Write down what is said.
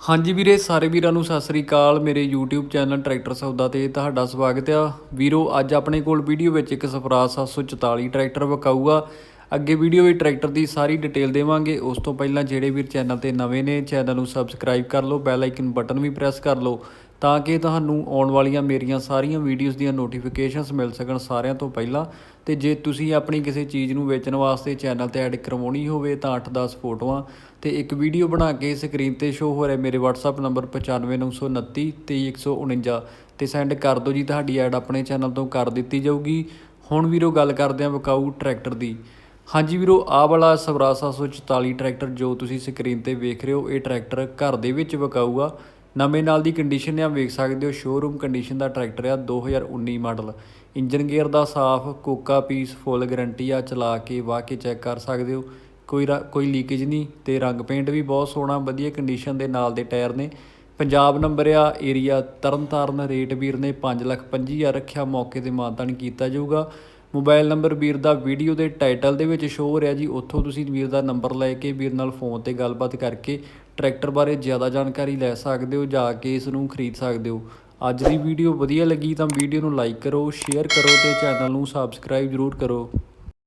ਹਾਂਜੀ ਵੀਰੇ, ਸਾਰੇ ਵੀਰਾਂ ਨੂੰ ਸਤਿ ਸ੍ਰੀ ਅਕਾਲ। ਮੇਰੇ YouTube ਚੈਨਲ ਟਰੈਕਟਰ ਸੌਦਾ ਤੇ ਤੁਹਾਡਾ ਸਵਾਗਤ ਆ। ਵੀਰੋ, ਅੱਜ ਆਪਣੇ ਕੋਲ ਵੀਡੀਓ ਵਿੱਚ ਇੱਕ ਸਫਰਾਜ 744 ਟਰੈਕਟਰ ਵਿਕਾਊਗਾ ਅੱਗੇ ਵੀਡੀਓ ਵਿੱਚ ਟਰੈਕਟਰ ਦੀ ਸਾਰੀ ਡਿਟੇਲ ਦੇਵਾਂਗੇ। ਉਸ ਤੋਂ ਪਹਿਲਾਂ ਜਿਹੜੇ ਵੀਰ ਚੈਨਲ ਤੇ ਨਵੇਂ ਨੇ, ਚੈਨਲ ਨੂੰ ਸਬਸਕ੍ਰਾਈਬ ਕਰ ਲਓ, ਬੈਲ ਆਈਕਨ ਬਟਨ ਵੀ ਪ੍ਰੈਸ ਕਰ ਲਓ, ਤਾਂ ਕਿ ਤੁਹਾਨੂੰ ਆਉਣ ਵਾਲੀਆਂ ਮੇਰੀਆਂ ਸਾਰੀਆਂ ਵੀਡੀਓਜ਼ ਦੀਆਂ ਨੋਟੀਫਿਕੇਸ਼ਨਸ ਮਿਲ ਸਕਣ ਸਾਰਿਆਂ ਤੋਂ ਪਹਿਲਾਂ। ਤੇ ਜੇ ਤੁਸੀਂ ਆਪਣੀ ਕਿਸੇ ਚੀਜ਼ ਨੂੰ ਵੇਚਣ ਵਾਸਤੇ ਚੈਨਲ ਤੇ ਐਡ ਕਰਵਾਉਣੀ ਹੋਵੇ ਤਾਂ 8-10 ਫੋਟੋਆਂ ਤੇ ਇੱਕ ਵੀਡੀਓ ਬਣਾ ਕੇ ਸਕਰੀਨ ਤੇ ਸ਼ੋ ਹੋ ਰਿਹਾ ਮੇਰੇ WhatsApp ਨੰਬਰ 95929 2349 ਤੇ ਸੈਂਡ ਕਰ ਦਿਓ ਜੀ, ਤੁਹਾਡੀ ਐਡ ਆਪਣੇ ਚੈਨਲ ਤੋਂ ਕਰ ਦਿੱਤੀ ਜਾਊਗੀ। ਹੁਣ ਵੀਰੋ ਗੱਲ ਕਰਦੇ ਹਾਂ ਵਿਕਾਊ ਟਰੈਕਟਰ ਦੀ। ਹਾਂਜੀ ਵੀਰੋ, ਆਹ ਵਾਲਾ ਸਵਰਾਜ 744 ਟਰੈਕਟਰ ਜੋ ਤੁਸੀਂ ਸਕਰੀਨ ਤੇ ਵੇਖ ਰਹੇ ਹੋ, ਇਹ ਟਰੈਕਟਰ ਘਰ ਦੇ ਵਿੱਚ ਵਿਕਾਊ ਨਵੇਂ ਨਾਲ ਦੀ ਕੰਡੀਸ਼ਨ ਆ, ਵੇਖ ਸਕਦੇ ਹੋ ਸ਼ੋਰੂਮ ਕੰਡੀਸ਼ਨ ਦਾ ਟਰੈਕਟਰ ਆ 2019 ਮਾਡਲ। ਇੰਜਨ ਗੇਅਰ ਦਾ ਸਾਫ਼, ਕੋਕਾ ਪੀਸ ਫੁੱਲ ਗਾਰੰਟੀ ਆ, ਚਲਾ ਕੇ, ਵਾਹ ਕੇ ਚੈੱਕ ਕਰ ਸਕਦੇ ਹੋ। ਕੋਈ ਰ- ਕੋਈ ਲੀਕੇਜ ਨਹੀਂ ਤੇ ਰੰਗ ਪੇਂਟ ਵੀ ਬਹੁਤ ਸੋਹਣਾ, ਵਧੀਆ ਕੰਡੀਸ਼ਨ ਦੇ ਨਾਲ ਦੇ ਟਾਇਰ ਨੇ। ਪੰਜਾਬ ਨੰਬਰ ਆ ਏਰੀਆ ਤਰਨਤਾਰਨ, ਰੇਟ ਵੀਰ ਨੇ 5 ਲੱਖ 25000 ਰੱਖਿਆ, ਮੌਕੇ ਤੇ ਮਾਨਤਾਨ ਕੀਤਾ ਜਾਊਗਾ। ਮੋਬਾਈਲ ਨੰਬਰ ਵੀਰ ਦਾ ਵੀਡੀਓ ਦੇ ਟਾਈਟਲ ਦੇ ਵਿੱਚ ਸ਼ੋ ਹੋ ਰਿਹਾ ਜੀ। ਉੱਥੋਂ ਤੁਸੀਂ ਵੀਰ ਦਾ ਨੰਬਰ ਲੈ ਕੇ ਵੀਰ ਨਾਲ ਫੋਨ ਤੇ ਗੱਲਬਾਤ ਕਰਕੇ ਟਰੈਕਟਰ ਬਾਰੇ ਜ਼ਿਆਦਾ ਜਾਣਕਾਰੀ ਲੈ ਸਕਦੇ ਹੋ, ਜਾ ਕੇ ਇਸ ਨੂੰ ਖਰੀਦ ਸਕਦੇ ਹੋ। ਅੱਜ ਦੀ ਵੀਡੀਓ ਵਧੀਆ ਲੱਗੀ ਤਾਂ ਵੀਡੀਓ ਨੂੰ ਲਾਈਕ ਕਰੋ ਸ਼ੇਅਰ ਕਰੋ ਤੇ ਚੈਨਲ ਨੂੰ ਸਬਸਕ੍ਰਾਈਬ ਜ਼ਰੂਰ ਕਰੋ।